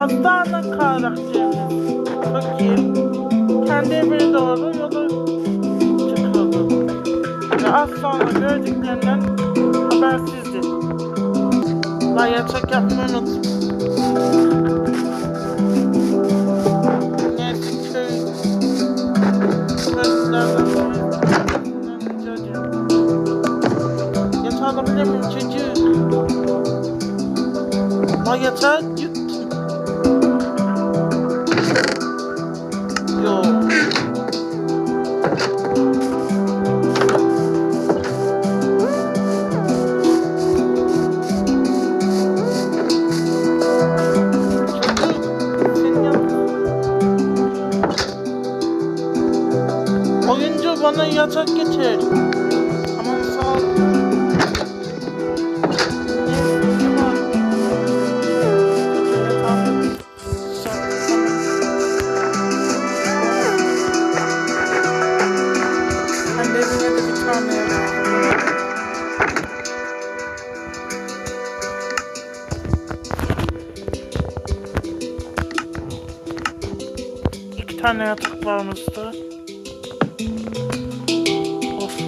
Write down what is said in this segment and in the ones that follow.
Hastane karakterimiz fakir kendi evine doğru yola çıkıyordu. Ve az sonra gördüklerinden habersizdi. Lan yatak yapmayı unuttum. Neyse köy ediyorum. Yatağı alabilir miyim çocuk? Lan yatağı yap- Oyuncu bana yatak getir. İki tane yatak varmıştı. Of.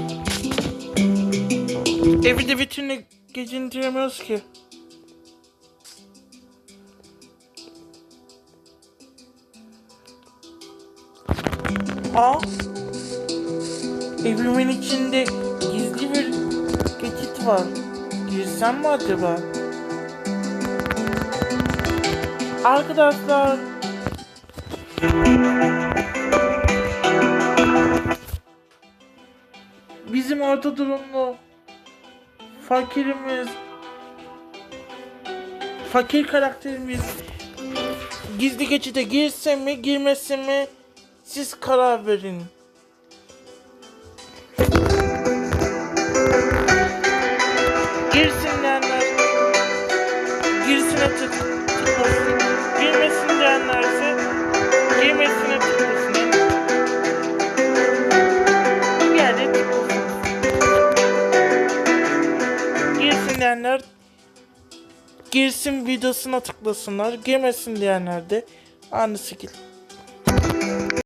Evi de bütünle gezindiremiyoruz ki. Aa. Evimin içinde gizli bir geçit var. Girsem mi acaba? Arkadaşlar. Bizim orta durumlu fakirimiz fakir karakterimiz gizli geçide girse mi girmese mi siz karar verin. Diyenler girsin videosuna tıklasınlar. Girmesin diyenler de aynı şekilde.